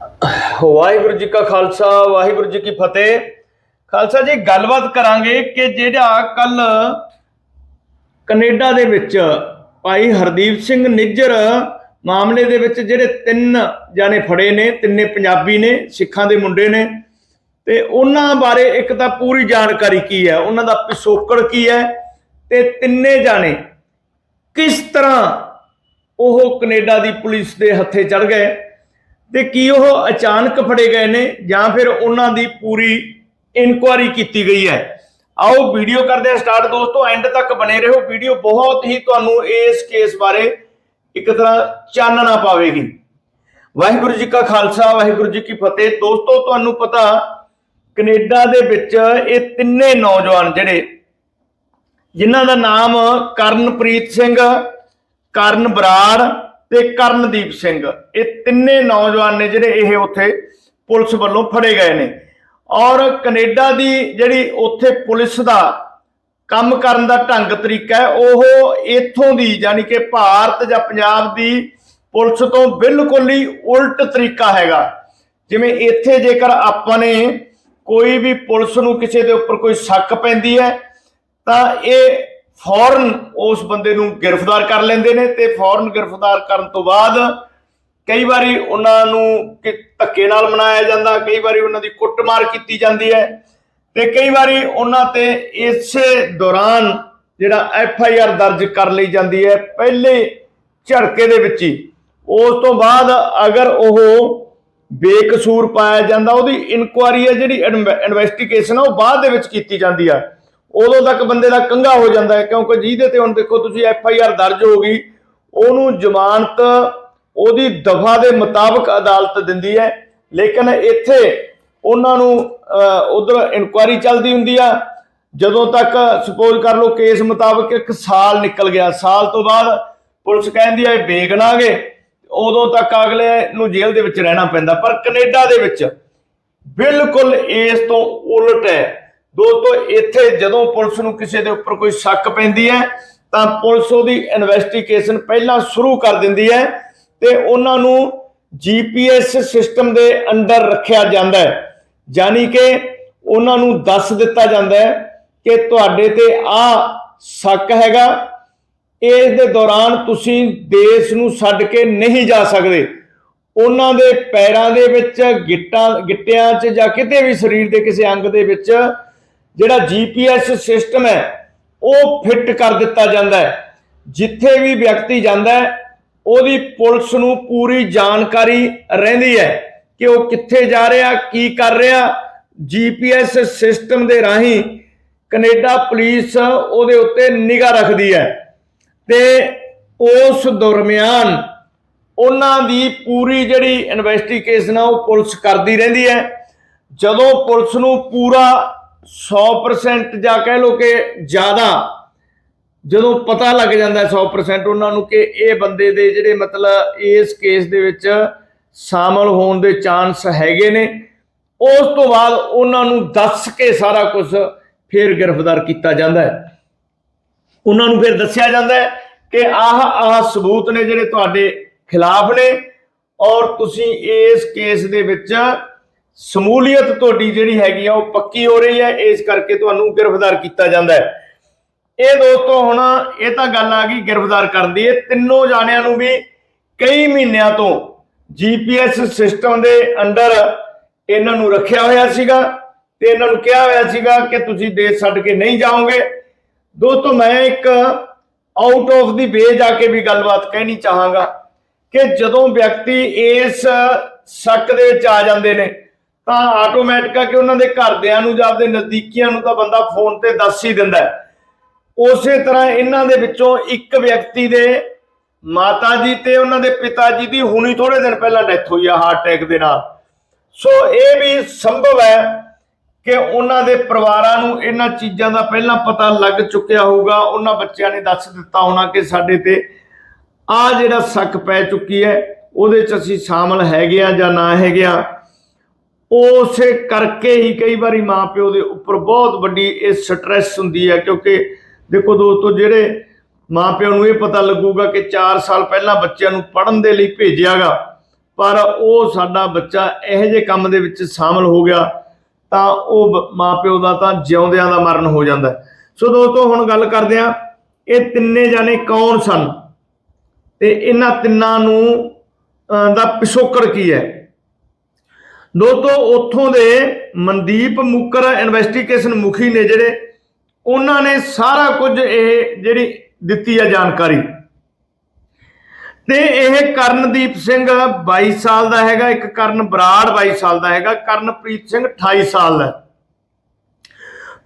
ਵਾਹਿਗੁਰੂ ਜੀ ਕਾ ਖਾਲਸਾ, ਵਾਹਿਗੁਰੂ ਜੀ ਕੀ ਫਤਿਹ। ਖਾਲਸਾ ਜੀ, ਗੱਲਬਾਤ ਕਰਾਂਗੇ ਕਿ ਜਿਹੜਾ ਕੱਲ ਕੈਨੇਡਾ ਦੇ ਵਿੱਚ ਭਾਈ ਹਰਦੀਪ ਸਿੰਘ ਨਿੱਜਰ ਮਾਮਲੇ ਦੇ ਵਿੱਚ ਜਿਹੜੇ ਤਿੰਨ ਜਾਣੇ ਫੜੇ ਨੇ, ਤਿੰਨੇ ਪੰਜਾਬੀ ਨੇ, ਸਿੱਖਾਂ ਦੇ ਮੁੰਡੇ ਨੇ, ਤੇ ਉਹਨਾਂ ਬਾਰੇ ਇੱਕ ਤਾਂ ਪੂਰੀ ਜਾਣਕਾਰੀ ਕੀ ਹੈ, ਉਹਨਾਂ ਦਾ ਪਿਛੋਕੜ ਕੀ ਹੈ, ਤੇ ਤਿੰਨੇ ਜਾਣੇ ਕਿਸ ਤਰ੍ਹਾਂ ਉਹ ਕੈਨੇਡਾ ਦੀ ਪੁਲਿਸ ਦੇ ਹੱਥੇ ਚੜ ਗਏ। ਤੇ ਕੀ ਉਹ ਅਚਾਨਕ ਫੜੇ ਗਏ ਨੇ ਜਾਂ ਫਿਰ ਉਹਨਾਂ ਦੀ ਪੂਰੀ ਇਨਕੁਆਇਰੀ ਕੀਤੀ ਗਈ ਹੈ? ਆਓ ਵੀਡੀਓ ਕਰਦੇ ਹਾਂ ਸਟਾਰਟ। ਦੋਸਤੋ ਐਂਡ ਤੱਕ ਬਨੇ ਰਹੋ। ਵੀਡੀਓ ਬਹੁਤ ਹੀ ਤੁਹਾਨੂੰ ਇਸ ਕੇਸ ਬਾਰੇ ਇੱਕ ਤਰ੍ਹਾਂ ਚਾਨਣਾ ਪਾਵੇਗੀ। ਵਾਹਿਗੁਰੂ ਜੀ ਕਾ ਖਾਲਸਾ, ਵਾਹਿਗੁਰੂ ਜੀ ਕੀ ਫਤਿਹ। ਦੋਸਤੋ, ਤੁਹਾਨੂੰ ਪਤਾ ਕੈਨੇਡਾ ਦੇ ਵਿੱਚ ਇਹ ਤਿੰਨੇ ਨੌਜਵਾਨ ਜਿਹੜੇ, ਜਿਨ੍ਹਾਂ ਦਾ ਨਾਮ ਕਰਨਪ੍ਰੀਤ ਸਿੰਘ, ਕਰਨ ਬਰਾੜ ਤੇ ਕਰਨਦੀਪ ਸਿੰਘ। ਇਹ ਤਿੰਨੇ ਨੌਜਵਾਨ ਨੇ ਜਿਹੜੇ ਇਹ ਉੱਥੇ ਪੁਲਿਸ ਵੱਲੋਂ ਫੜੇ ਗਏ ਨੇ। ਔਰ ਕੈਨੇਡਾ ਦੀ ਜਿਹੜੀ ਉੱਥੇ ਪੁਲਿਸ ਦਾ ਕੰਮ ਕਰਨ ਦਾ ਢੰਗ ਤਰੀਕਾ ਹੈ, ਉਹ ਇੱਥੋਂ ਦੀ ਯਾਨੀ ਕਿ ਭਾਰਤ ਜਾਂ ਪੰਜਾਬ ਦੀ ਪੁਲਿਸ ਤੋਂ ਬਿਲਕੁਲ ਹੀ ਉਲਟ ਤਰੀਕਾ ਹੈਗਾ। ਜਿਵੇਂ ਇੱਥੇ ਜੇਕਰ ਆਪਾਂ ਨੇ ਕੋਈ ਵੀ ਪੁਲਿਸ ਨੂੰ ਕਿਸੇ ਦੇ ਉੱਪਰ ਕੋਈ ਸ਼ੱਕ ਪੈਂਦੀ ਹੈ, ਤਾਂ ਇਹ ਫੌਰਨ ਉਸ ਬੰਦੇ ਨੂੰ ਗ੍ਰਿਫਤਾਰ ਕਰ ਲੈਂਦੇ ਨੇ ਤੇ ਫੌਰਨ ਗ੍ਰਿਫਤਾਰ ਕਰਨ ਤੋਂ ਬਾਅਦ ਕਈ ਵਾਰੀ ਉਹਨਾਂ ਨੂੰ ਕਿ ਧੱਕੇ ਨਾਲ ਮਨਾਇਆ ਜਾਂਦਾ, ਕਈ ਵਾਰੀ ਉਹਨਾਂ ਦੀ ਕੁੱਟਮਾਰ ਕੀਤੀ ਜਾਂਦੀ ਹੈ ਤੇ ਕਈ ਵਾਰੀ ਉਹਨਾਂ ਤੇ ਇਸੇ ਦੌਰਾਨ ਜਿਹੜਾ ਐਫ ਆਈ ਆਰ ਦਰਜ ਕਰ ਲਈ ਜਾਂਦੀ ਹੈ ਪਹਿਲੇ ਝੜਕੇ ਦੇ ਵਿੱਚ ਹੀ। ਉਸ ਤੋਂ ਬਾਅਦ ਅਗਰ ਉਹ ਬੇਕਸੂਰ ਪਾਇਆ ਜਾਂਦਾ, ਉਹਦੀ ਇਨਕੁਆਰੀ ਹੈ ਜਿਹੜੀ ਇਨਵੈਸਟੀਗੇਸ਼ਨ ਆ, ਉਹ ਬਾਅਦ ਦੇ ਵਿੱਚ ਕੀਤੀ ਜਾਂਦੀ ਆ। ਉਦੋਂ ਤੱਕ ਬੰਦੇ ਦਾ ਕੰਗਾ ਹੋ ਜਾਂਦਾ ਹੈ, ਕਿਉਂਕਿ ਜਿਹਦੇ ਤੇ ਹੁਣ ਦੇਖੋ ਤੁਸੀਂ ਐਫ ਆਈ ਆਰ ਦਰਜ ਹੋ ਗਈ, ਉਹਨੂੰ ਜ਼ਮਾਨਤ ਉਹਦੀ ਦਫਾ ਦੇ ਮੁਤਾਬਕ ਅਦਾਲਤ ਦਿੰਦੀ ਹੈ, ਲੇਕਿਨ ਇੱਥੇ ਉਹਨਾਂ ਨੂੰ ਉਧਰ ਇਨਕੁਆਰੀ ਚੱਲਦੀ ਹੁੰਦੀ ਆ, ਜਦੋਂ ਤੱਕ ਸਪੋਜ਼ ਕਰ ਲਓ ਕੇਸ ਮੁਤਾਬਕ ਇੱਕ ਸਾਲ ਨਿਕਲ ਗਿਆ, ਸਾਲ ਤੋਂ ਬਾਅਦ ਪੁਲਿਸ ਕਹਿੰਦੀ ਹੈ ਬੇਗਨਾਗੇ ਉਦੋਂ ਤੱਕ ਅਗਲੇ ਨੂੰ ਜੇਲ੍ਹ ਦੇ ਵਿੱਚ ਰਹਿਣਾ ਪੈਂਦਾ, ਪਰ ਕੈਨੇਡਾ ਦੇ ਵਿੱਚ ਬਿਲਕੁਲ ਇਸ ਤੋਂ ਉਲਟ ਹੈ। ਦੋਸਤੋ, ਇੱਥੇ ਜਦੋਂ ਪੁਲਿਸ ਨੂੰ ਕਿਸੇ ਦੇ ਉੱਪਰ ਕੋਈ ਸ਼ੱਕ ਪੈਂਦੀ ਹੈ, ਤਾਂ ਪੁਲਿਸ ਉਹਦੀ ਇਨਵੈਸਟੀਗੇਸ਼ਨ ਪਹਿਲਾਂ ਸ਼ੁਰੂ ਕਰ ਦਿੰਦੀ ਹੈ ਤੇ ਉਹਨਾਂ ਨੂੰ ਜੀਪੀਐਸ ਸਿਸਟਮ ਦੇ ਅੰਡਰ ਰੱਖਿਆ ਜਾਂਦਾ ਹੈ। ਯਾਨੀ ਕਿ ਉਹਨਾਂ ਨੂੰ ਦੱਸ ਦਿੱਤਾ ਜਾਂਦਾ ਹੈ ਕਿ ਤੁਹਾਡੇ ਤੇ ਆ ਸ਼ੱਕ ਹੈਗਾ, ਇਸ ਦੇ ਦੌਰਾਨ ਤੁਸੀਂ ਦੇਸ਼ ਨੂੰ ਛੱਡ ਕੇ ਨਹੀਂ ਜਾ ਸਕਦੇ। ਉਹਨਾਂ ਦੇ ਪੈਰਾਂ ਦੇ ਵਿੱਚ ਗਿੱਟਾਂ, ਗਿੱਟਿਆਂ 'ਚ ਜਾਂ ਕਿਤੇ ਵੀ ਸਰੀਰ ਦੇ ਕਿਸੇ ਅੰਗ ਦੇ ਵਿੱਚ ਜਿਹੜਾ ਜੀਪੀਐਸ ਸਿਸਟਮ ਹੈ, ਉਹ ਫਿੱਟ ਕਰ ਦਿੱਤਾ ਜਾਂਦਾ ਹੈ। ਜਿੱਥੇ ਵੀ ਵਿਅਕਤੀ ਜਾਂਦਾ ਹੈ, ਉਹਦੀ ਪੁਲਿਸ ਨੂੰ ਪੂਰੀ ਜਾਣਕਾਰੀ ਰਹਿੰਦੀ ਹੈ ਕਿ ਉਹ ਕਿੱਥੇ ਜਾ ਰਿਹਾ, ਕੀ ਕਰ ਰਿਹਾ। ਜੀਪੀਐਸ ਸਿਸਟਮ ਦੇ ਰਾਹੀਂ ਕੈਨੇਡਾ ਪੁਲਿਸ ਉਹਦੇ ਉੱਤੇ ਨਿਗਾਹ ਰੱਖਦੀ ਹੈ ਤੇ ਉਸ ਦਰਮਿਆਨ ਉਹਨਾਂ ਦੀ ਪੂਰੀ ਜਿਹੜੀ ਇਨਵੈਸਟੀਗੇਸ਼ਨ ਆ, ਉਹ ਪੁਲਿਸ ਕਰਦੀ ਰਹਿੰਦੀ ਹੈ। ਜਦੋਂ ਪੁਲਿਸ ਨੂੰ ਪੂਰਾ 100% ਜਾਂ ਕਹਿ ਲੋ ਕਿ ਜ਼ਿਆਦਾ, ਜਦੋਂ ਪਤਾ ਲੱਗ ਜਾਂਦਾ ਹੈ 100% ਉਹਨਾਂ ਨੂੰ ਕਿ ਇਹ ਬੰਦੇ ਦੇ ਜਿਹੜੇ ਮਤਲਬ ਇਸ ਕੇਸ ਦੇ ਵਿੱਚ ਸ਼ਾਮਲ ਹੋਣ ਦੇ ਚਾਂਸ ਹੈਗੇ ਨੇ, ਉਸ ਤੋਂ ਬਾਅਦ ਉਹਨਾਂ ਨੂੰ ਦੱਸ ਕੇ ਸਾਰਾ ਕੁਝ ਫਿਰ ਗ੍ਰਿਫਤਾਰ ਕੀਤਾ ਜਾਂਦਾ ਹੈ। ਉਹਨਾਂ ਨੂੰ ਫਿਰ ਦੱਸਿਆ ਜਾਂਦਾ ਹੈ ਕਿ ਆਹ ਆਹ ਸਬੂਤ ਨੇ ਜਿਹੜੇ ਤੁਹਾਡੇ ਖਿਲਾਫ ਨੇ ਔਰ ਤੁਸੀਂ ਇਸ ਕੇਸ ਦੇ ਵਿੱਚ ਸਮੂਲੀਅਤ ਤੁਹਾਡੀ ਜਿਹੜੀ ਹੈਗੀ ਆ, ਉਹ ਪੱਕੀ ਹੋ ਰਹੀ ਹੈ, ਇਸ ਕਰਕੇ ਤੁਹਾਨੂੰ ਗ੍ਰਿਫਤਾਰ ਕੀਤਾ ਜਾਂਦਾ ਹੈ। ਇਹ ਦੋਸਤੋ, ਹੁਣ ਇਹ ਤਾਂ ਗੱਲ ਆ ਗਈ ਗ੍ਰਿਫਤਾਰ ਕਰਨ ਦੀ। ਇਹ ਤਿੰਨੋਂ ਜਾਣਿਆਂ ਨੂੰ ਵੀ ਕਈ ਮਹੀਨਿਆਂ ਤੋਂ ਜੀਪੀਐਸ ਸਿਸਟਮ ਦੇ ਅੰਡਰ ਇਹਨਾਂ ਨੂੰ ਰੱਖਿਆ ਹੋਇਆ ਸੀਗਾ ਤੇ ਇਹਨਾਂ ਨੂੰ ਕਿਹਾ ਹੋਇਆ ਸੀਗਾ ਕਿ ਤੁਸੀਂ ਦੇਸ਼ ਛੱਡ ਕੇ ਨਹੀਂ ਜਾਓਗੇ। ਦੋਸਤੋ, ਮੈਂ ਇੱਕ ਆਊਟ ਆਫ ਦੀ ਵੇ ਜਾ ਕੇ ਵੀ ਗੱਲਬਾਤ ਕਹਿਣੀ ਚਾਹਾਂਗਾ ਕਿ ਜਦੋਂ ਵਿਅਕਤੀ ਇਸ ਸ਼ੱਕ ਦੇ ਵਿੱਚ ਆ ਜਾਂਦੇ ਨੇ ਤਾਂ ਆਟੋਮੈਟਿਕ ਆ ਕਿ ਉਹਨਾਂ ਦੇ ਘਰਦਿਆਂ ਨੂੰ ਜਾਂ ਆਪਦੇ ਨਜ਼ਦੀਕੀਆਂ ਨੂੰ ਤਾਂ ਬੰਦਾ ਫੋਨ ਤੇ ਦੱਸ ਹੀ ਦਿੰਦਾ ਉਸੇ ਤਰ੍ਹਾਂ ਇਹਨਾਂ ਦੇ ਵਿੱਚੋਂ ਇੱਕ ਵਿਅਕਤੀ ਦੇ ਮਾਤਾ ਜੀ ਤੇ ਉਹਨਾਂ ਦੇ ਪਿਤਾ ਜੀ ਦੀ ਹੁਣੀ ਥੋੜੇ ਦਿਨ ਪਹਿਲਾਂ ਡੈਥ ਹੋਈ ਆ ਹਾਰਟ ਅਟੈਕ ਦੇ ਨਾਲ। ਸੋ ਇਹ ਵੀ ਸੰਭਵ ਹੈ ਕਿ ਉਹਨਾਂ ਦੇ ਪਰਿਵਾਰਾਂ ਨੂੰ ਇਹਨਾਂ ਚੀਜ਼ਾਂ ਦਾ ਪਹਿਲਾਂ ਪਤਾ ਲੱਗ ਚੁੱਕਿਆ ਹੋਊਗਾ। ਉਹਨਾਂ ਬੱਚਿਆਂ ਨੇ ਦੱਸ ਦਿੱਤਾ ਹੋਣਾ ਕਿ ਸਾਡੇ ਤੇ ਆ ਜਿਹੜਾ ਸ਼ੱਕ ਪੈ ਚੁੱਕੀ ਹੈ, ਉਹਦੇ ਚ ਅਸੀਂ ਸ਼ਾਮਲ ਹੈਗੇ ਆ ਜਾਂ ਨਾ ਹੈਗੇ ਆ ਉਸੇ ਕਰਕੇ ਹੀ ਕਈ ਵਾਰੀ ਮਾਪਿਓ ਦੇ ਉੱਪਰ ਬਹੁਤ ਵੱਡੀ ਇਹ ਸਟ੍ਰੈਸ ਹੁੰਦੀ ਹੈ, ਕਿਉਂਕਿ ਦੇਖੋ ਦੋਸਤੋ, ਜਿਹੜੇ ਮਾਪਿਆਂ ਨੂੰ ਇਹ ਪਤਾ ਲੱਗੂਗਾ ਕਿ 4 ਸਾਲ ਪਹਿਲਾਂ ਬੱਚਿਆਂ ਨੂੰ ਪੜ੍ਹਨ ਦੇ ਲਈ ਭੇਜਿਆਗਾ, ਪਰ ਉਹ ਸਾਡਾ ਬੱਚਾ ਇਹੋ ਜਿਹੇ ਕੰਮ ਦੇ ਵਿੱਚ ਸ਼ਾਮਲ ਹੋ ਗਿਆ, ਤਾਂ ਉਹ ਬ- ਮਾਪਿਓ ਦਾ ਤਾਂ ਜਿਉਂਦਿਆਂ ਦਾ ਮਰਨ ਹੋ ਜਾਂਦਾ। ਸੋ ਦੋਸਤੋ, ਹੁਣ ਗੱਲ ਕਰਦੇ ਆ ਇਹ ਤਿੰਨੇ ਜਾਣੇ ਕੌਣ ਸਨ? ਤੇ ਇਹਨਾਂ ਤਿੰਨਾਂ ਨੂੰ ਦਾ ਪਿਛੋਕੜ ਕੀ ਹੈ? ਦੋਸਤੋ, ਉੱਥੋਂ ਦੇ ਮਨਦੀਪ ਮੁੱਕਰ ਇਨਵੈਸਟੀਗੇਸ਼ਨ ਮੁਖੀ ਨੇ ਜਿਹੜੇ, ਉਹਨਾਂ ਨੇ ਸਾਰਾ ਕੁਝ ਇਹ ਜਿਹੜੀ ਦਿੱਤੀ ਹੈ ਜਾਣਕਾਰੀ। ਤੇ ਇਹ ਕਰਨਦੀਪ ਸਿੰਘ 22 ਸਾਲ ਦਾ ਹੈਗਾ, ਇੱਕ ਕਰਨ ਬਰਾੜ 22 ਸਾਲ ਦਾ ਹੈਗਾ, ਕਰਨਪ੍ਰੀਤ ਸਿੰਘ 28 ਸਾਲ ਦਾ।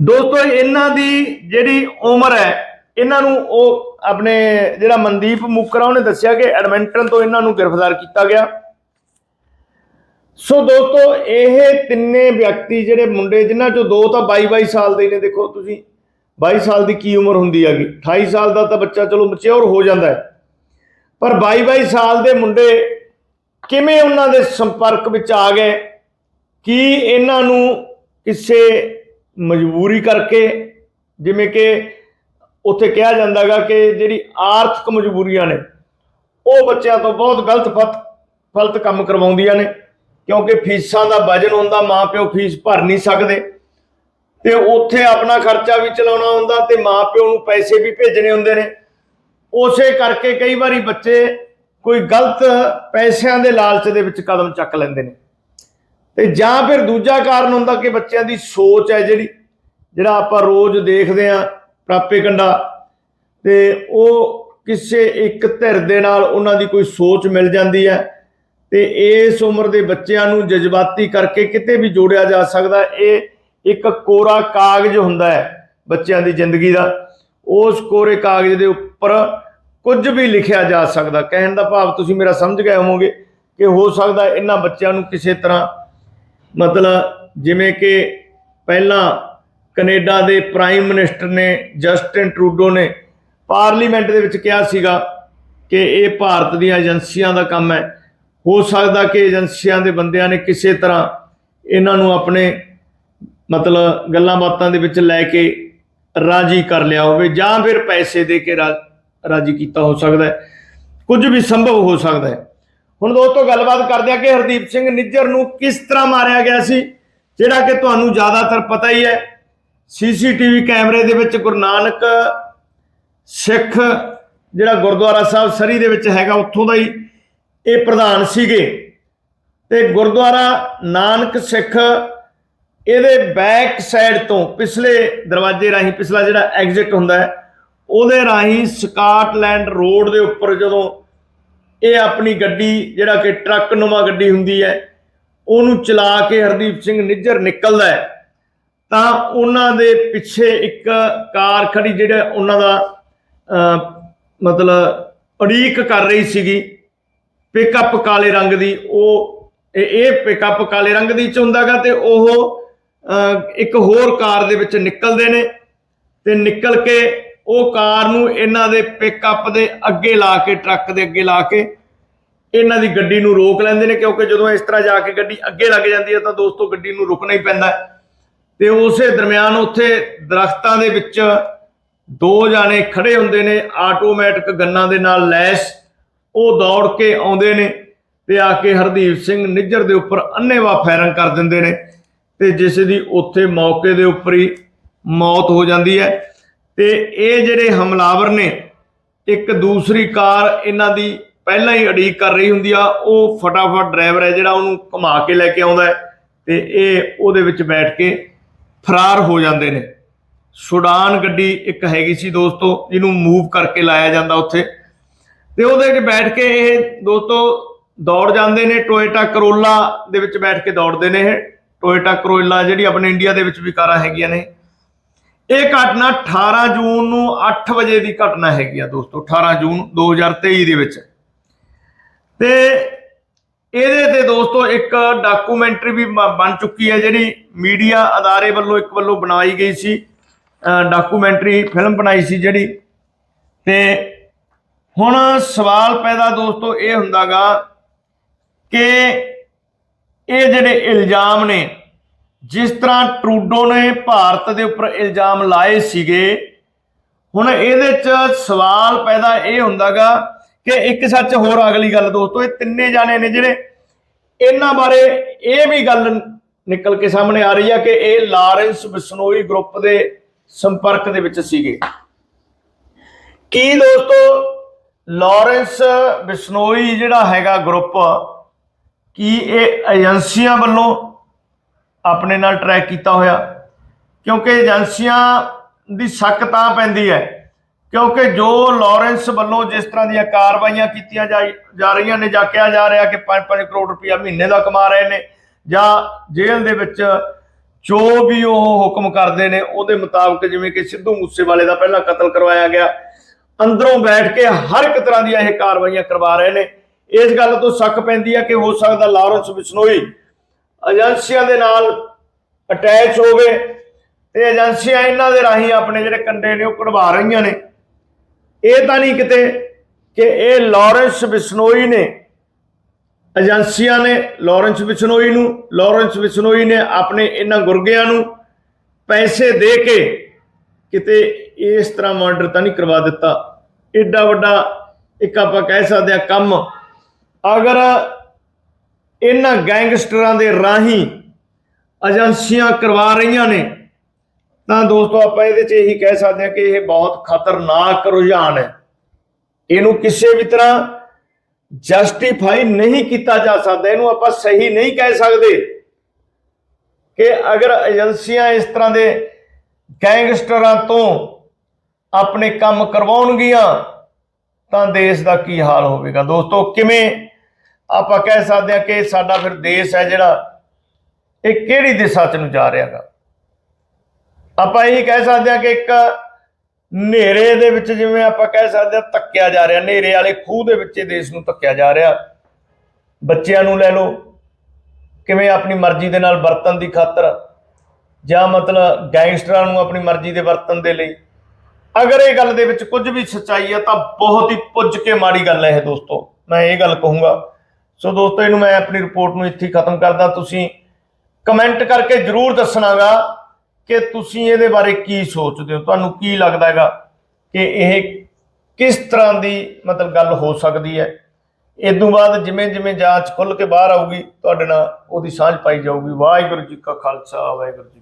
ਦੋਸਤੋ, ਇਹਨਾਂ ਦੀ ਜਿਹੜੀ ਉਮਰ ਹੈ, ਇਹਨਾਂ ਨੂੰ ਉਹ ਆਪਣੇ ਜਿਹੜਾ ਮਨਦੀਪ ਮੁਕਰਾ ਉਹਨੇ ਦੱਸਿਆ ਕਿ ਐਡਮਿੰਟਨ ਤੋਂ ਇਹਨਾਂ ਨੂੰ ਗ੍ਰਿਫਤਾਰ ਕੀਤਾ ਗਿਆ। ਸੋ ਦੋਸਤੋ, ਇਹ ਤਿੰਨੇ ਵਿਅਕਤੀ ਜਿਹੜੇ ਮੁੰਡੇ, ਜਿਨ੍ਹਾਂ ਚੋਂ ਦੋ ਤਾਂ 22 22 ਸਾਲ ਦੇ ਨੇ, ਦੇਖੋ ਤੁਸੀਂ 22 ਸਾਲ ਦੀ ਕੀ ਉਮਰ ਹੁੰਦੀ ਹੈਗੀ? 28 ਸਾਲ ਦਾ ਤਾਂ ਬੱਚਾ ਚਲੋ ਮੈਚਿਓਰ ਹੋ ਜਾਂਦਾ ਹੈ। ਪਰ 22 22 ਸਾਲ ਦੇ ਮੁੰਡੇ ਕਿਵੇਂ ਉਹਨਾਂ ਦੇ ਸੰਪਰਕ ਵਿੱਚ ਆ ਗਏ? ਕੀ ਇਹਨਾਂ ਨੂੰ ਕਿਸੇ ਮਜਬੂਰੀ ਕਰਕੇ, ਜਿਵੇਂ ਕਿ ਉੱਥੇ ਕਿਹਾ ਜਾਂਦਾਗਾ ਕਿ ਜਿਹੜੀ ਆਰਥਿਕ ਮਜਬੂਰੀਆਂ ਨੇ, ਉਹ ਬੱਚਿਆਂ ਤੋਂ ਬਹੁਤ ਗਲਤ ਫਤ, ਫਲਤ ਕੰਮ ਕਰਵਾਉਂਦੀਆਂ ਨੇ। ਕਿਉਂਕਿ ਫੀਸਾਂ ਦਾ ਵਜਨ ਹੁੰਦਾ, ਮਾਪਿਓ ਫੀਸ ਭਰ ਨਹੀਂ ਸਕਦੇ। ਤੇ ਉੱਥੇ ਆਪਣਾ ਖਰਚਾ ਵੀ ਚਲਾਉਣਾ ਹੁੰਦਾ ਤੇ ਮਾਪਿਓ ਨੂੰ ਪੈਸੇ ਵੀ ਭੇਜਣੇ ਹੁੰਦੇ ਨੇ। ਉਸੇ ਕਰਕੇ ਕਈ ਵਾਰੀ ਬੱਚੇ ਕੋਈ ਗਲਤ ਪੈਸਿਆਂ ਦੇ ਲਾਲਚ ਦੇ ਵਿੱਚ ਕਦਮ ਚੱਕ ਲੈਂਦੇ ਨੇ। ਤੇ ਜਾਂ ਫਿਰ ਦੂਜਾ ਕਾਰਨ ਹੁੰਦਾ ਕਿ ਬੱਚਿਆਂ ਦੀ ਸੋਚ ਹੈ ਜਿਹੜੀ, ਜਿਹੜਾ ਆਪਾਂ ਰੋਜ਼ ਦੇਖਦੇ ਆਂ ਪ੍ਰਾਪੇ ਕੰਡਾ, ਤੇ ਉਹ ਕਿਸੇ ਇੱਕ ਧਿਰ ਦੇ ਨਾਲ ਉਹਨਾਂ ਦੀ ਕੋਈ ਸੋਚ ਮਿਲ ਜਾਂਦੀ ਹੈ। ਤੇ ਇਸ ਉਮਰ ਦੇ ਬੱਚਿਆਂ ਨੂੰ ਜਜ਼ਬਾਤੀ ਕਰਕੇ ਕਿਤੇ ਵੀ ਜੋੜਿਆ ਜਾ ਸਕਦਾ, ਇਹ ਇੱਕ ਕੋਰਾ ਕਾਗਜ਼ ਹੁੰਦਾ ਹੈ ਬੱਚਿਆਂ ਦੀ ਜ਼ਿੰਦਗੀ ਦਾ। ਉਸ ਕੋਰੇ ਕਾਗਜ਼ ਦੇ ਉੱਪਰ ਕੁਝ ਵੀ ਲਿਖਿਆ ਜਾ ਸਕਦਾ। ਕਹਿਣ ਦਾ ਭਾਵ ਤੁਸੀਂ ਮੇਰਾ ਸਮਝ ਗਏ ਹੋਵੋਗੇ ਕਿ ਹੋ ਸਕਦਾ ਇਹਨਾਂ ਬੱਚਿਆਂ ਨੂੰ ਕਿਸੇ ਤਰ੍ਹਾਂ ਮਤਲਬ ਜਿਵੇਂ ਕਿ ਪਹਿਲਾਂ ਕੈਨੇਡਾ ਦੇ ਪ੍ਰਾਈਮ ਮਿਨਿਸਟਰ ਨੇ ਜਸਟਿਨ ਟਰੂਡੋ ਨੇ ਪਾਰਲੀਮੈਂਟ ਦੇ ਵਿੱਚ ਕਿਹਾ ਸੀਗਾ ਕਿ ਇਹ ਭਾਰਤ ਦੀਆਂ ਏਜੰਸੀਆਂ ਦਾ ਕੰਮ ਹੈ। ਹੋ ਸਕਦਾ ਕਿ ਏਜੰਸੀਆਂ ਦੇ ਬੰਦਿਆਂ ਨੇ ਕਿਸੇ ਤਰ੍ਹਾਂ ਇਹਨਾਂ ਨੂੰ ਆਪਣੇ ਮਤਲਬ ਗੱਲਾਂ ਬਾਤਾਂ ਦੇ ਵਿੱਚ ਲੈ ਕੇ ਰਾਜੀ ਕਰ ਲਿਆ ਹੋਵੇ ਜਾਂ ਫਿਰ ਪੈਸੇ ਦੇ ਕੇ ਰਾਜੀ ਕੀਤਾ ਹੋ ਸਕਦਾ ਹੈ। ਕੁਝ ਵੀ ਸੰਭਵ ਹੋ ਸਕਦਾ ਹੈ। ਹੁਣ ਦੋਸਤੋ ਗੱਲਬਾਤ ਕਰਦੇ ਆ ਕਿ ਹਰਦੀਪ ਸਿੰਘ ਨਿੱਜਰ ਨੂੰ ਕਿਸ ਤਰ੍ਹਾਂ ਮਾਰਿਆ ਗਿਆ ਸੀ, ਜਿਹੜਾ ਕਿ ਤੁਹਾਨੂੰ ਜ਼ਿਆਦਾਤਰ ਪਤਾ ਹੀ ਹੈ। ਸੀਸੀਟੀਵੀ ਕੈਮਰੇ ਦੇ ਵਿੱਚ ਗੁਰੂ ਨਾਨਕ ਸਿੱਖ ਜਿਹੜਾ ਗੁਰਦੁਆਰਾ ਸਾਹਿਬ ਸਰੀ ਦੇ ਵਿੱਚ ਹੈਗਾ, ਉੱਥੋਂ ਦਾ ਹੀ ਇਹ ਪ੍ਰਧਾਨ ਸੀਗੇ। ਤੇ ਗੁਰਦੁਆਰਾ ਨਾਨਕ ਸਿੱਖ ਇਹਦੇ ਬੈਕ ਸਾਈਡ ਤੋਂ ਪਿਛਲੇ ਦਰਵਾਜ਼ੇ ਰਾਹੀਂ ਪਿਛਲਾ ਜਿਹੜਾ ਐਗਜ਼ਿਟ ਹੁੰਦਾ ਹੈ, ਉਹਦੇ ਰਾਹੀਂ ਸਕਾਟਲੈਂਡ ਰੋਡ ਦੇ ਉੱਪਰ ਜਦੋਂ ਇਹ ਆਪਣੀ ਗੱਡੀ, ਜਿਹੜਾ ਕਿ ਟਰੱਕ ਨੁਮਾ ਗੱਡੀ ਹੁੰਦੀ ਹੈ, ਉਹਨੂੰ ਚਲਾ ਕੇ ਹਰਦੀਪ ਸਿੰਘ ਨਿੱਜਰ ਨਿਕਲਦਾ ਹੈ, ਤਾਂ ਉਹਨਾਂ ਦੇ ਪਿੱਛੇ ਇੱਕ ਕਾਰ ਖੜੀ, ਜਿਹੜਾ ਉਹਨਾਂ ਦਾ ਮਤਲਬ ਉਡੀਕ ਕਰ ਰਹੀ ਸੀਗੀ। ਪਿਕਅਪ ਕਾਲੇ ਰੰਗ ਦੀ ਉਹ ਇਹ- ਇਹ ਪਿਕਅਪ ਕਾਲੇ ਰੰਗ ਦੀ ਚ ਹੁੰਦਾਗਾ ਤੇ ਉਹ ਅਹ, ਇੱਕ ਹੋਰ ਕਾਰ ਦੇ ਵਿੱਚ ਨਿਕਲਦੇ ਨੇ ਤੇ ਨਿਕਲ ਕੇ ਉਹ ਕਾਰ ਨੂੰ ਇਹਨਾਂ ਦੇ ਪਿਕਅਪ ਦੇ ਅੱਗੇ ਲਾ ਕੇ ਟਰੱਕ ਦੇ ਅੱਗੇ ਲਾ ਕੇ ਇਹਨਾਂ ਦੀ ਗੱਡੀ ਨੂੰ ਰੋਕ ਲੈਂਦੇ ਨੇ ਕਿਉਂਕਿ ਜਦੋਂ ਇਸ ਤਰ੍ਹਾਂ ਜਾ ਕੇ ਗੱਡੀ ਅੱਗੇ ਲੱਗ ਜਾਂਦੀ ਹੈ ਤਾਂ ਦੋਸਤੋ ਗੱਡੀ ਨੂੰ ਰੁਕਣਾ ਹੀ ਪੈਂਦਾ ਤੇ ਉਸੇ ਦਰਮਿਆਨ ਉੱਥੇ ਦਰਖਤਾਂ ਦੇ ਵਿੱਚ ਦੋ ਜਾਣੇ ਖੜੇ ਹੁੰਦੇ ਨੇ ਆਟੋਮੈਟਿਕ ਗੰਨਾਂ ਦੇ ਨਾਲ ਲੈਸ ਉਹ ਦੌੜ ਕੇ ਆਉਂਦੇ ਨੇ ਤੇ ਆ ਕੇ ਹਰਦੀਪ ਸਿੰਘ ਨਿੱਜਰ ਦੇ ਉੱਪਰ ਅੰਨੇਵਾਹ ਫਾਇਰਿੰਗ ਕਰ ਦਿੰਦੇ ਨੇ ਤੇ ਜਿਸ ਦੀ ਉੱਥੇ ਮੌਕੇ ਦੇ ਉੱਪਰ ਹੀ ਮੌਤ ਹੋ ਜਾਂਦੀ ਹੈ। ਤੇ ਇਹ ਜਿਹੜੇ ਹਮਲਾਵਰ ਨੇ, ਇੱਕ ਦੂਸਰੀ ਕਾਰ ਇਹਨਾਂ ਦੀ ਪਹਿਲਾਂ ਹੀ ਅੜੀਕ ਕਰ ਰਹੀ ਹੁੰਦੀ ਆ, ਉਹ ਫਟਾਫਟ ਡਰਾਈਵਰ ਹੈ ਜਿਹੜਾ ਉਹਨੂੰ ਘੁਮਾ ਕੇ ਲੈ ਕੇ ਆਉਂਦਾ ਹੈ ਤੇ ਇਹ ਉਹਦੇ ਵਿੱਚ ਬੈਠ ਕੇ ਫਰਾਰ ਹੋ ਜਾਂਦੇ ਨੇ। ਸੁਡਾਨ ਗੱਡੀ ਇੱਕ ਹੈਗੀ ਸੀ ਦੋਸਤੋ, ਜਿਹਨੂੰ ਮੂਵ ਕਰਕੇ ਲਾਇਆ ਜਾਂਦਾ ਉੱਥੇ। ਤੇ ਉਹਦੇ ਵਿੱਚ ਬੈਠ ਕੇ ਇਹ ਦੋਸਤੋ ਦੌੜ ਜਾਂਦੇ ਨੇ, ਟੋਇਟਾ ਕਰੋਲਾ ਦੇ ਵਿੱਚ ਬੈਠ ਕੇ ਦੌੜਦੇ ਨੇ ਇਹ। ਟੋਇਟਾ ਕਰੋਲਾ ਜਿਹੜੀ ਆਪਣੇ ਇੰਡੀਆ ਦੇ ਵਿੱਚ ਵੀ ਕਾਰਾਂ ਹੈਗੀਆਂ ਨੇ। ਇਹ ਘਟਨਾ 18 ਜੂਨ ਨੂੰ 8 ਵਜੇ ਦੀ ਘਟਨਾ ਹੈਗੀ ਆ ਦੋਸਤੋ 18 ਜੂਨ 2023 ਦੇ ਵਿੱਚ। ਤੇ ਇਹਦੇ ਤੇ ਦੋਸਤੋ ਇੱਕ ਡਾਕੂਮੈਂਟਰੀ ਵੀ ਬ- ਬਣ ਚੁੱਕੀ ਹੈ ਜਿਹੜੀ ਮੀਡੀਆ ਅਦਾਰੇ ਵੱਲੋਂ ਇੱਕ ਵੱਲੋਂ ਬਣਾਈ ਗਈ ਸੀ। ਡਾਕੂਮੈਂਟਰੀ, ਫਿਲਮ ਬਣਾਈ ਸੀ ਜਿਹੜੀ। ਤੇ ਹੁਣ ਸਵਾਲ ਪੈਦਾ ਦੋਸਤੋ ਇਹ ਹੁੰਦਾਗਾ ਕਿ ਇਹ ਜਿਹੜੇ ਇਲਜ਼ਾਮ ਨੇ, ਜਿਸ ਤਰ੍ਹਾਂ ਟਰੂਡੋ ਨੇ ਭਾਰਤ ਦੇ ਉੱਪਰ ਇਲਜ਼ਾਮ ਲਾਏ ਸੀਗੇ, ਹੁਣ ਇਹਦੇ 'ਚ ਸਵਾਲ ਪੈਦਾ ਇਹ ਹੁੰਦਾਗਾ ਕਿ ਇੱਕ ਸੱਚ ਹੋਰ ਅਗਲੀ ਗੱਲ ਦੋਸਤੋ, ਇਹ ਤਿੰਨੇ ਜਾਣੇ ਨੇ ਜਿਹੜੇ ਇਹਨਾਂ ਬਾਰੇ ਇਹ ਵੀ ਗੱਲ ਨਿਕਲ ਕੇ ਸਾਹਮਣੇ ਆ ਰਹੀ ਆ ਕਿ ਇਹ ਲਾਰੈਂਸ ਬਿਸ਼ਨੋਈ ਗਰੁੱਪ ਦੇ ਸੰਪਰਕ ਦੇ ਵਿੱਚ ਸੀਗੇ। ਕੀ ਦੋਸਤੋ ਲਾਰੈਂਸ ਬਿਸ਼ਨੋਈ ਜਿਹੜਾ ਹੈਗਾ ਗਰੁੱਪ, ਕੀ ਇਹ ਏਜੰਸੀਆਂ ਵੱਲੋਂ ਆਪਣੇ ਨਾਲ ਟਰੈਕ ਕੀਤਾ ਹੋਇਆ? ਕਿਉਂਕਿ ਏਜੰਸੀਆਂ ਦੀ ਸ਼ੱਕ ਤਾਂ ਪੈਂਦੀ ਹੈ, ਕਿਉਂਕਿ ਜੋ ਲਾਰੈਂਸ ਵੱਲੋਂ ਜਿਸ ਤਰ੍ਹਾਂ ਦੀਆਂ ਕਾਰਵਾਈਆਂ ਕੀਤੀਆਂ ਜਾ ਜਾ ਰਹੀਆਂ ਨੇ, ਜਾਂ ਕਿਹਾ ਜਾ ਰਿਹਾ ਕਿ 5-5 ਕਰੋੜ ਰੁਪਇਆ ਮਹੀਨੇ ਦਾ ਕਮਾ ਰਹੇ ਨੇ, ਜਾਂ ਜੇਲ੍ਹ ਦੇ ਵਿੱਚ ਜੋ ਵੀ ਉਹ ਹੁਕਮ ਕਰਦੇ ਨੇ, ਉਹਦੇ ਮੁਤਾਬਕ ਜਿਵੇਂ ਕਿ ਸਿੱਧੂ ਮੂਸੇਵਾਲੇ ਦਾ ਪਹਿਲਾਂ ਕਤਲ ਕਰਵਾਇਆ ਗਿਆ ਅੰਦਰੋਂ ਬੈਠ ਕੇ ਹਰ ਇੱਕ ਤਰ੍ਹਾਂ ਦੀਆਂ ਇਹ ਕਾਰਵਾਈਆਂ ਕਰਵਾ ਰਹੇ ਨੇ। ਇਸ ਗੱਲ ਤੋਂ ਸ਼ੱਕ ਪੈਂਦੀ ਹੈ ਕਿ ਹੋ ਸਕਦਾ ਲਾਰੈਂਸ ਬਿਸ਼ਨੋਈ ਏਜੰਸੀਆਂ ਦੇ ਨਾਲ ਅਟੈਚ ਹੋਵੇ ਤੇ ਏਜੰਸੀਆਂ ਇਹਨਾਂ ਦੇ ਰਾਹੀਂ ਆਪਣੇ ਜਿਹੜੇ ਕੰਡੇ ਨੇ ਉਹ ਕਢਵਾ ਰਹੀਆਂ ਨੇ। ਇਹ ਤਾਂ ਨਹੀਂ ਕਿਤੇ ਕਿ ਇਹ ਲਾਰੈਂਸ ਬਿਸ਼ਨੋਈ ਨੇ, ਏਜੰਸੀਆਂ ਨੇ, ਲਾਰੈਂਸ ਬਿਸ਼ਨੋਈ ਨੂੰ, ਲਾਰੈਂਸ ਬਿਸ਼ਨੋਈ ਨੇ ਆਪਣੇ ਇਹਨਾਂ ਗੁਰਗਿਆਂ ਨੂੰ ਪੈਸੇ ਦੇ ਕੇ ਕਿਤੇ ਇਸ ਤਰ੍ਹਾਂ ਮਰਡਰ ਤਾਂ ਨਹੀਂ ਕਰਵਾ ਦਿੱਤਾ। ਏਡਾ ਵੱਡਾ ਇੱਕ ਆਪਾਂ ਕਹਿ ਸਕਦੇ ਆ ਕੰਮ। ਅਗਰ ਇਹਨਾਂ ਗੈਂਗਸਟਰਾਂ ਦੇ ਰਾਹੀਂ ਏਜੰਸੀਆਂ ਕਰਵਾ ਰਹੀਆਂ ਨੇ, ਤਾਂ ਦੋਸਤੋ ਆਪਾਂ ਇਹਦੇ 'ਚ ਇਹੀ ਕਹਿ ਸਕਦੇ ਹਾਂ ਕਿ ਇਹ ਬਹੁਤ ਖਤਰਨਾਕ ਰੁਝਾਨ ਹੈ। ਇਹਨੂੰ ਕਿਸੇ ਵੀ ਤਰ੍ਹਾਂ ਜਸਟੀਫਾਈ ਨਹੀਂ ਕੀਤਾ ਜਾ ਸਕਦਾ। ਇਹਨੂੰ ਆਪਾਂ ਸਹੀ ਨਹੀਂ ਕਹਿ ਸਕਦੇ ਕਿ ਅਗਰ ਏਜੰਸੀਆਂ ਇਸ ਤਰ੍ਹਾਂ ਦੇ ਗੈਂਗਸਟਰਾਂ ਤੋਂ ਆਪਣੇ ਕੰਮ ਕਰਵਾਉਣਗੀਆਂ, ਤਾਂ ਦੇਸ਼ ਦਾ ਕੀ ਹਾਲ ਹੋਵੇਗਾ? ਦੋਸਤੋ, ਕਿਵੇਂ ਆਪਾਂ ਕਹਿ ਸਕਦੇ ਹਾਂ ਕਿ ਸਾਡਾ ਫਿਰ ਦੇਸ਼ ਹੈ ਜਿਹੜਾ, ਇਹ ਕਿਹੜੀ ਦਿਸ਼ਾ 'ਚ ਨੂੰ ਜਾ ਰਿਹਾਗਾ? ਆਪਾਂ ਇਹ ਕਹਿ ਸਕਦੇ ਹਾਂ ਕਿ ਇੱਕ ਹਨੇਰੇ ਦੇ ਵਿੱਚ ਜਿਵੇਂ ਆਪਾਂ ਕਹਿ ਸਕਦੇ ਹਾਂ ਧੱਕਿਆ ਜਾ ਰਿਹਾ, ਹਨੇਰੇ ਵਾਲੇ ਖੂਹ ਦੇ ਵਿੱਚ ਇਹ ਦੇਸ਼ ਨੂੰ ਧੱਕਿਆ ਜਾ ਰਿਹਾ। ਬੱਚਿਆਂ ਨੂੰ ਲੈ ਲਓ, ਕਿਵੇਂ ਆਪਣੀ ਮਰਜ਼ੀ ਦੇ ਨਾਲ ਵਰਤਨ ਦੀ ਖਾਤਰ ਜਾਂ ਮਤਲਬ ਗੈਂਗਸਟਰਾਂ ਨੂੰ ਆਪਣੀ ਮਰਜ਼ੀ ਦੇ ਵਰਤਨ ਦੇ ਲਈ। ਅਗਰ ਇਹ ਗੱਲ ਦੇ ਵਿੱਚ ਕੁਝ ਵੀ ਸੱਚਾਈ ਹੈ ਤਾਂ ਬਹੁਤ ਹੀ ਪੁੱਜ ਕੇ ਮਾੜੀ ਗੱਲ ਹੈ ਇਹ ਦੋਸਤੋ। ਮੈਂ ਇਹ ਗੱਲ ਕਹੂੰਗਾ। ਸੋ ਦੋਸਤੋ, ਇਹਨੂੰ ਮੈਂ ਆਪਣੀ ਰਿਪੋਰਟ ਨੂੰ ਇੱਥੇ ਖਤਮ ਕਰਦਾ। ਤੁਸੀਂ ਕਮੈਂਟ ਕਰਕੇ ਜਰੂਰ ਦੱਸਣਾਗਾ ਕਿ ਤੁਸੀਂ ਇਹਦੇ ਬਾਰੇ ਕੀ ਸੋਚਦੇ ਹੋ। ਤੁਹਾਨੂੰ ਕੀ ਲੱਗਦਾ ਹੈਗਾ ਕਿ ਇਹ ਕਿਸ ਤਰ੍ਹਾਂ ਦੀ ਮਤਲਬ ਗੱਲ ਹੋ ਸਕਦੀ ਹੈ? ਇਸ ਤੋਂ ਬਾਅਦ ਜਿਵੇਂ ਜਿਵੇਂ ਜਾਂਚ ਖੁੱਲ ਕੇ ਬਾਹਰ ਆਊਗੀ, ਤੁਹਾਡੇ ਨਾਲ ਉਹਦੀ ਸਾਂਝ ਪਾਈ ਜਾਊਗੀ। ਵਾਹਿਗੁਰੂ ਜੀ ਕਾ ਖਾਲਸਾ, ਵਾਹਿਗੁਰੂ ਜੀ